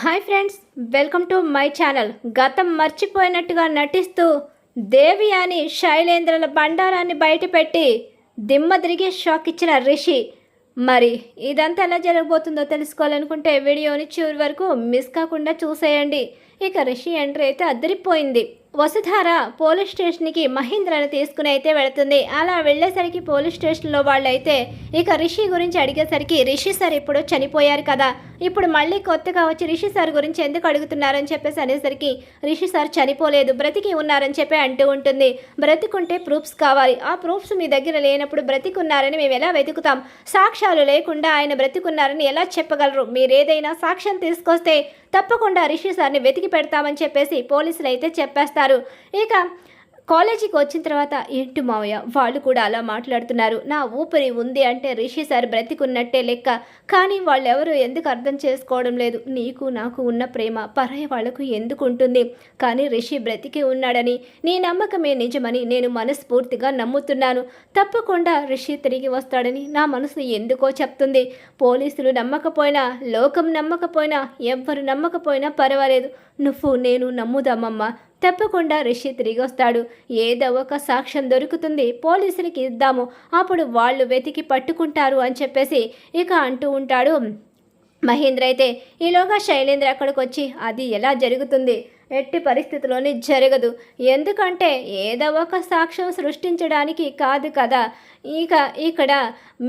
Hi friends welcome to my channel. గతం మర్చిపోయినట్టుగా నటిస్తూ దేవి అని శైలేంద్రల బండారాన్ని బయటపెట్టి దిమ్మ తిరిగి షాక్ ఇచ్చిన రిషి. మరి ఇదంతా ఎలా జరగబోతుందో తెలుసుకోవాలనుకుంటే వీడియోని చివరి వరకు మిస్ కాకుండా చూసేయండి. ఇక రిషి ఎంట్రీ అయితే అద్దరిపోయింది వసుధార పోలీస్ స్టేషన్కి మహేంద్రను తీసుకుని అయితే వెళుతుంది. అలా వెళ్ళేసరికి పోలీస్ స్టేషన్లో వాళ్ళైతే ఇక రిషి గురించి అడిగేసరికి రిషి సార్ ఇప్పుడు చనిపోయారు కదా. ఇప్పుడు మళ్ళీ కొత్తగా వచ్చి రిషి సార్ గురించి ఎందుకు అడుగుతున్నారని చెప్పేసి అనేసరికి రిషి సార్ చనిపోలేదు బ్రతికి ఉన్నారని చెప్పి అంటూ ఉంటుంది. బ్రతికుంటే ప్రూఫ్స్ కావాలి. ఆ ప్రూఫ్స్ మీ దగ్గర లేనప్పుడు బ్రతికున్నారని మేము ఎలా వెతుకుతాం? సాక్ష్యాలు లేకుండా ఆయన బ్రతికున్నారని ఎలా చెప్పగలరు? మీరేదైనా సాక్ష్యం తీసుకొస్తే తప్పకుండా రిషి సార్ని వెతికి పెడతామని చెప్పేసి పోలీసులు అయితే చెప్పేస్తారు. ఇక కాలేజీకి వచ్చిన తర్వాత ఏంటి మావయ్య వాళ్ళు కూడా అలా మాట్లాడుతున్నారు. నా ఊపిరి ఉంది అంటే రిషి సార్ బ్రతికున్నట్టే లెక్క. కానీ వాళ్ళెవరు ఎందుకు అర్థం చేసుకోవడం లేదు. నీకు నాకు ఉన్న ప్రేమ పరాయి వాళ్ళకు ఎందుకు ఉంటుంది? కానీ రిషి బ్రతికి ఉన్నాడని నీ నమ్మకమే నిజమని నేను మనస్ఫూర్తిగా నమ్ముతున్నాను. తప్పకుండా రిషి తిరిగి వస్తాడని నా మనసు ఎందుకో చెప్తుంది. పోలీసులు నమ్మకపోయినా లోకం నమ్మకపోయినా ఎవ్వరు నమ్మకపోయినా పర్వాలేదు. నువ్వు నేను నమ్ముదామమ్మా. తప్పకుండా రిషి తిరిగి వస్తాడు ఏదో ఒక సాక్ష్యం దొరుకుతుంది. పోలీసులకి ఇద్దాము. అప్పుడు వాళ్ళు వెతికి పట్టుకుంటారు అని చెప్పేసి ఇక అంటూ ఉంటాడు. మహేంద్ర అయితే ఈలోగా శైలేంద్ర అక్కడికి వచ్చి అది ఎలా జరుగుతుంది? ఎట్టి పరిస్థితిలోని జరగదు. ఎందుకంటే ఏదో ఒక సాక్ష్యం సృష్టించడానికి కాదు కదా. ఇక ఇక్కడ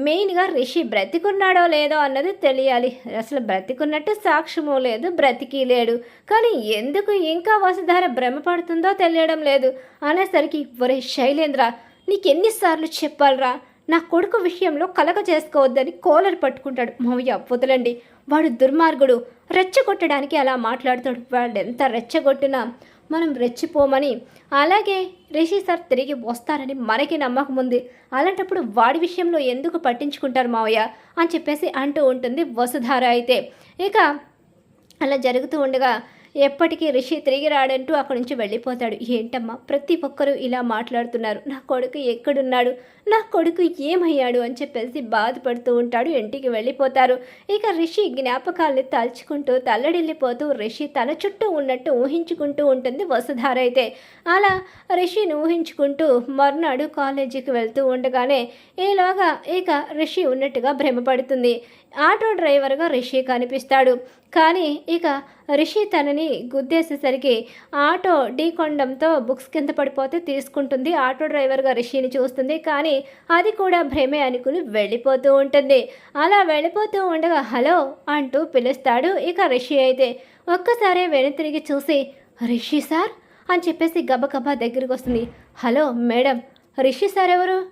మెయిన్గా రిషి బ్రతికున్నాడో లేదో అన్నది తెలియాలి. అసలు బ్రతికున్నట్టు సాక్ష్యమో లేదు బ్రతికి లేడు. కానీ ఎందుకు ఇంకా వసుధార భ్రమపడుతుందో తెలియడం లేదు. అనేసరికి ఒరే శైలేంద్ర నీకెన్నిసార్లు చెప్పాలరా? నా కొడుకు విషయంలో కలగ చేసుకోవద్దని కోలర్ పట్టుకుంటాడు. మావయ్య వదలండి. వాడు దుర్మార్గుడు. రెచ్చగొట్టడానికి అలా మాట్లాడుతాడు. వాడు ఎంత రెచ్చగొట్టినా మనం రెచ్చిపోమని. అలాగే రిషి సార్ తిరిగి వస్తారని మనకి నమ్మకం ఉంది. అలాంటప్పుడు వాడి విషయంలో ఎందుకు పట్టించుకుంటారు మావయ్య? అని చెప్పేసి అంటూ ఉంటుంది వసుధార అయితే. ఇక అలా జరుగుతూ ఉండగా ఎప్పటికీ రిషి తిరిగి రాడంటూ అక్కడి నుంచి వెళ్ళిపోతాడు. ఏంటమ్మా? ప్రతి ఒక్కరూ ఇలా మాట్లాడుతున్నారు. నా కొడుకు ఎక్కడున్నాడు? నా కొడుకు ఏమయ్యాడు? అని చెప్పేసి బాధపడుతూ ఉంటాడు. ఇంటికి వెళ్ళిపోతారు. ఇక రిషి జ్ఞాపకాల్ని తలుచుకుంటూ తల్లడిల్లిపోతూ రిషి తన చుట్టూ ఉన్నట్టు ఊహించుకుంటూ ఉంటుంది వసుధార అయితే. అలా రిషిని ఊహించుకుంటూ మర్నాడు కాలేజీకి వెళ్తూ ఉండగానే ఈలోగా ఇక రిషి ఉన్నట్టుగా భ్రమపడుతుంది. ఆటో డ్రైవర్గా రిషి కనిపిస్తాడు. కానీ ఇక రిషి తనని గుద్దేసేసరికి ఆటో ఢీకొండంతో బుక్స్ కింద పడిపోతే తీసుకుంటుంది. ఆటో డ్రైవర్గా రిషిని చూస్తుంది. కానీ అది కూడా భ్రమే అనుకుని వెళ్ళిపోతూ ఉంటుంది. అలా వెళ్ళిపోతూ ఉండగా హలో అంటూ పిలుస్తాడు. ఇక రిషి అయితే ఒక్కసారే వెనుతిరిగి చూసి రిషి సార్? అని చెప్పేసి గబగబా దగ్గరికి వస్తుంది. హలో మేడం రిషి సార్ ఎవరు?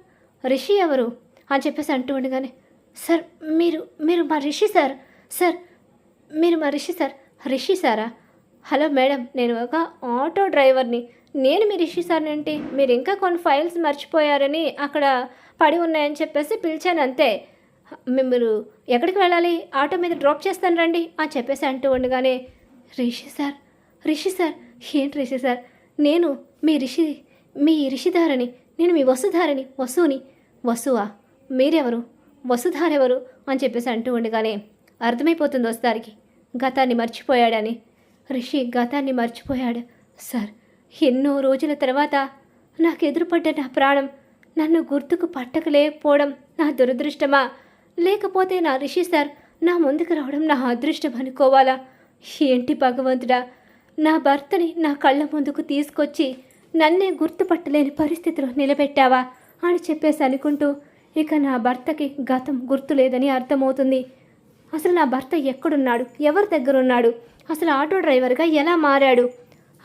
రిషి ఎవరు? అని చెప్పేసి అంటూ ఉండగానే సార్ మీరు మీరు మా రిషి సార్. సార్ మీరు మా రిషి సార్. రిషి సారా? హలో మేడం నేను ఒక ఆటో డ్రైవర్ని. నేను మీ రిషి సార్ అంటే మీరు ఇంకా కొన్ని ఫైల్స్ మర్చిపోయారని అక్కడ పడి ఉన్నాయని చెప్పేసి పిలిచాను అంతే. మీరు ఎక్కడికి వెళ్ళాలి? ఆటో మీద డ్రాప్ చేస్తాను రండి అని చెప్పేసి అంటూ ఉండగానే రిషి సార్ రిషి సార్ ఏంటి రిషి సార్? నేను మీ రిషి మీ రిషిధారని నేను మీ వసుధారని వసుని వసువా? మీరెవరు? వసుధారెవరు? అని చెప్పేసి అంటూ ఉండగానే అర్థమైపోతుంది వస్తారికి గతాన్ని మర్చిపోయాడని. రిషి గతాన్ని మర్చిపోయాడు. సార్ ఎన్నో రోజుల తర్వాత నాకు ఎదురుపడ్డ నా ప్రాణం నన్ను గుర్తుకు పట్టకలేకపోవడం నా దురదృష్టమా? లేకపోతే నా రిషి సార్ నా ముందుకు రావడం నా అదృష్టం అనుకోవాలా? ఏంటి భగవంతుడా? నా భర్తని నా కళ్ళ ముందుకు తీసుకొచ్చి నన్నే గుర్తుపట్టలేని పరిస్థితిలో నిలబెట్టావా? అని చెప్పేసి అనుకుంటూ ఇక నా భర్తకి గతం గుర్తులేదని అర్థమవుతుంది. అసలు నా భర్త ఎక్కడున్నాడు? ఎవరి దగ్గర ఉన్నాడు అసలు ఆటో డ్రైవర్గా ఎలా మారాడు?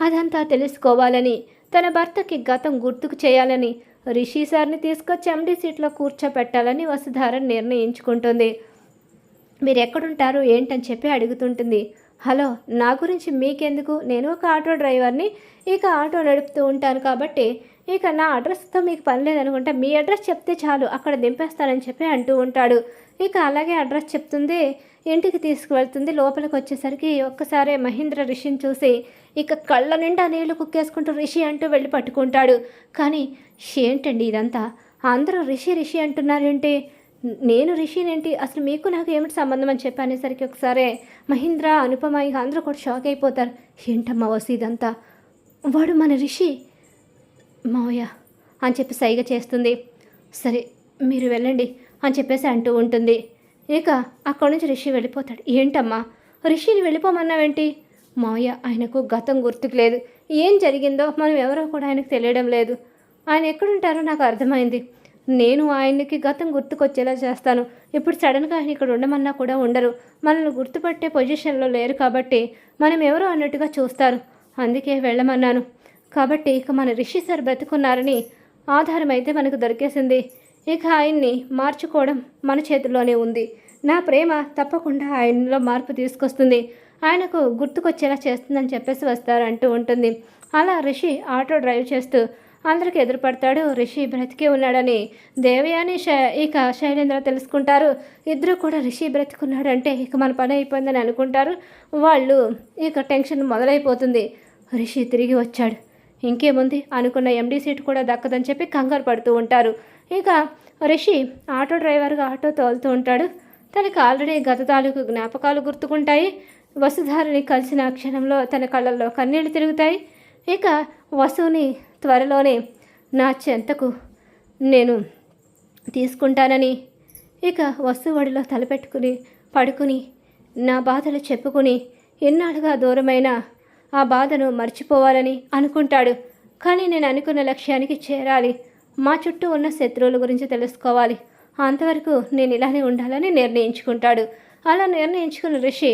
అదంతా తెలుసుకోవాలని తన భర్తకి గతం గుర్తుకు చేయాలని రిషి సార్ని తీసుకొచ్చి ఎండీ సీట్లో కూర్చోపెట్టాలని వసుధార నిర్ణయించుకుంటుంది. మీరు ఎక్కడుంటారు ఏంటని చెప్పి అడుగుతుంటుంది. హలో నా గురించి మీకెందుకు? నేను ఒక ఆటో డ్రైవర్ని ఇక ఆటో నడుపుతూ ఉంటాను కాబట్టి ఇక నా అడ్రస్తో మీకు పని లేదనుకుంటే మీ అడ్రస్ చెప్తే చాలు అక్కడ దింపేస్తానని చెప్పి అంటూ ఉంటాడు. ఇక అలాగే అడ్రస్ చెప్తుంది ఇంటికి తీసుకువెళ్తుంది. లోపలికి వచ్చేసరికి ఒక్కసారే మహేంద్ర రిషిని చూసి ఇక కళ్ళ నిండా నీళ్ళు కుక్కేసుకుంటూ రిషి అంటూ వెళ్ళి పట్టుకుంటాడు. కానీ ఏంటండి ఇదంతా? అందరూ రిషి రిషి అంటున్నారేంటి? నేను రిషినేంటి? అసలు మీకు నాకు ఏమిటి సంబంధం అని చెప్పి అనేసరికి ఒకసారి మహీంద్ర అనుపమ ఇక అందరూ కూడా షాక్ అయిపోతారు. ఏంటమ్మా వసీదంతా? ఇదంతా వాడు మన రిషి? మావయ్య అని చెప్పి సైగ చేస్తుంది. సరే మీరు వెళ్ళండి అని చెప్పేసి అంటూ ఉంటుంది. ఇక అక్కడి నుంచి రిషి వెళ్ళిపోతాడు. ఏంటమ్మా రిషిని వెళ్ళిపోమన్నావేంటి? మావయ్య ఆయనకు గతం గుర్తుకు లేదు. ఏం జరిగిందో మనం ఎవరో కూడా ఆయనకు తెలియడం లేదు. ఆయన ఎక్కడుంటారో నాకు అర్థమైంది. నేను ఆయనకి గతం గుర్తుకొచ్చేలా చేస్తాను. ఇప్పుడు సడన్గా ఆయన ఇక్కడ ఉండమన్నా కూడా ఉండరు. మనల్ని గుర్తుపట్టే పొజిషన్లో లేరు కాబట్టి మనం ఎవరో అన్నట్టుగా చూస్తారు. అందుకే వెళ్ళమన్నాను. కాబట్టి ఇక మన రిషి సార్ బ్రతుకున్నారని ఆధారం అయితే మనకు దొరికేసింది. ఇక ఆయన్ని మార్చుకోవడం మన చేతుల్లోనే ఉంది. నా ప్రేమ తప్పకుండా ఆయనలో మార్పు తీసుకొస్తుంది. ఆయనకు గుర్తుకొచ్చేలా చేస్తుందని చెప్పేసి వస్తారు అంటూ ఉంటుంది. అలా రిషి ఆటో డ్రైవ్ చేస్తూ అందరికి ఎదురుపడతాడు. రిషి బ్రతికే ఉన్నాడని దేవయాని శ ఇక శైలేంద్ర తెలుసుకుంటారు. ఇద్దరు కూడా రిషి బ్రతికున్నాడంటే ఇక మన పని అయిపోయిందని అనుకుంటారు. వాళ్ళు ఇక టెన్షన్ మొదలైపోతుంది. రిషి తిరిగి వచ్చాడు. ఇంకేముంది? అనుకున్న ఎండీ సీట్ కూడా దక్కదని చెప్పి కంగారు పడుతూ ఉంటారు. ఇక రిషి ఆటో డ్రైవర్గా ఆటో తోలుతూ ఉంటాడు. తనకు ఆల్రెడీ గత తాలూకు జ్ఞాపకాలు గుర్తుకుంటాయి. వసుధారిని కలిసిన క్షణంలో తన కళ్ళల్లో కన్నీళ్ళు తిరుగుతాయి. ఇక వసుని త్వరలోనే నా చెంతకు నేను తీసుకుంటానని ఇక వస్తువడిలో తలపెట్టుకుని పడుకుని నా బాధలు చెప్పుకుని ఎన్నాళ్ళుగా దూరమైన ఆ బాధను మర్చిపోవాలని అనుకుంటాడు. కానీ నేను అనుకున్న లక్ష్యానికి చేరాలి. మా చుట్టూ ఉన్న శత్రువుల గురించి తెలుసుకోవాలి. అంతవరకు నేను ఇలానే ఉండాలని నిర్ణయించుకుంటాడు. అలా నిర్ణయించుకున్న ఋషి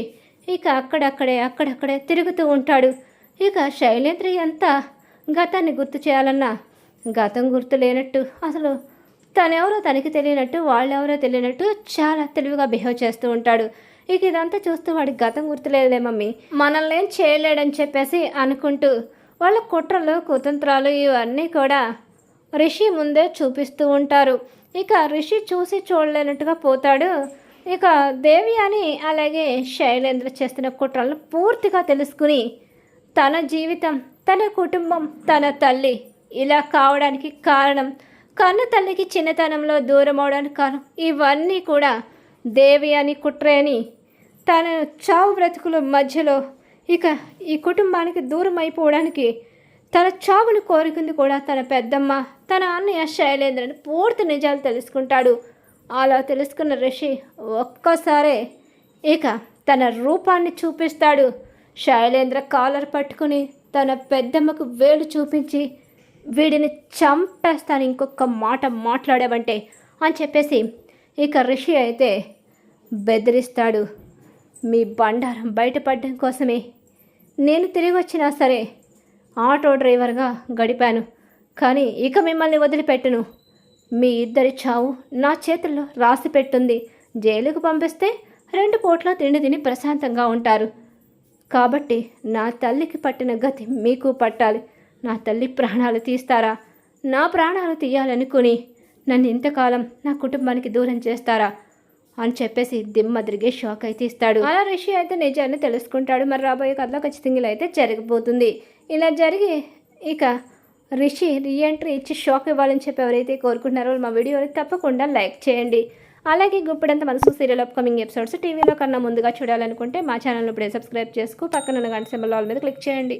ఇక అక్కడక్కడే అక్కడక్కడే తిరుగుతూ ఉంటాడు. ఇక శైలేంద్ర ఎంత గతాన్ని గుర్తు చేయాలన్నా గతం గుర్తు లేనట్టు అసలు తనెవరో తనకి తెలియనట్టు వాళ్ళెవరో తెలియనట్టు చాలా తెలివిగా బిహేవ్ చేస్తూ ఉంటాడు. ఇక ఇదంతా చూస్తూ వాడికి గతం గుర్తులేదులే మమ్మీ. మనల్ని ఏం చేయలేడని చెప్పేసి అనుకుంటూ వాళ్ళ కుట్రలు కుతంత్రాలు ఇవన్నీ కూడా రిషి ముందే చూపిస్తూ ఉంటారు. ఇక రిషి చూసి చూడలేనట్టుగా పోతాడు. ఇక దేవి అని అలాగే శైలేంద్ర చేస్తున్న కుట్రలను పూర్తిగా తెలుసుకుని తన జీవితం తన కుటుంబం తన తల్లి ఇలా కావడానికి కారణం కన్న తల్లికి చిన్నతనంలో దూరం అవడానికి కారణం ఇవన్నీ కూడా దేవి అని కుట్రే అని తన చావు బ్రతుకుల మధ్యలో ఇక ఈ కుటుంబానికి దూరం అయిపోవడానికి తన చావును కోరుకుంది కూడా తన పెద్దమ్మ తన అన్నయ్య శైలేంద్రని పూర్తి నిజాలు తెలుసుకుంటాడు. అలా తెలుసుకున్న రిషి ఒక్కసారే ఇక తన రూపాన్ని చూపిస్తాడు. శైలేంద్ర కాలర్ పట్టుకుని తన పెద్దమ్మకు వేలు చూపించి వీడిని చంపేస్తాను ఇంకొక మాట మాట్లాడావంటే అని చెప్పేసి ఇక రిషి అయితే బెదిరిస్తాడు. మీ బండారం బయటపడడం కోసమే. నేను తిరిగి వచ్చినా సరే ఆటో డ్రైవర్గా గడిపాను. కానీ ఇక మిమ్మల్ని వదిలిపెట్టను. మీ ఇద్దరి చావు నా చేతుల్లో రాసి పెట్టుంది. జైలుకు పంపిస్తే రెండు పూట్ల తిండి తిని ప్రశాంతంగా ఉంటారు. కాబట్టి నా తల్లికి పట్టిన గతి మీకు పట్టాలి. నా తల్లి ప్రాణాలు తీస్తారా? నా ప్రాణాలు తీయాలనుకుని నన్ను ఇంతకాలం నా కుటుంబానికి దూరం చేస్తారా? అని చెప్పేసి దిమ్మ తిరిగే షాక్ అయితే ఇస్తాడు. అలా రిషి అయితే నిజాన్ని తెలుసుకుంటాడు. మరి రాబోయే కథలో ఖచ్చితంగా అయితే జరగబోతుంది. ఇలా జరిగి ఇక రిషి రీఎంట్రీ ఇచ్చి షాక్ ఇవ్వాలని చెప్పి ఎవరైతే కోరుకుంటున్నారో మా వీడియోని తప్పకుండా లైక్ చేయండి. అలాగే గుప్పడంత మనసు సీరియల్ అప్కమింగ్ ఎపిసోడ్స్ టీవీలో కన్నా ముందుగా చూడాలనుకుంటే మా ఛానల్ ఇప్పుడే సబ్స్క్రైబ్ చేసుకు. పక్కన గంట సింబల్ ఆల్ మీద క్లిక్ చేయండి.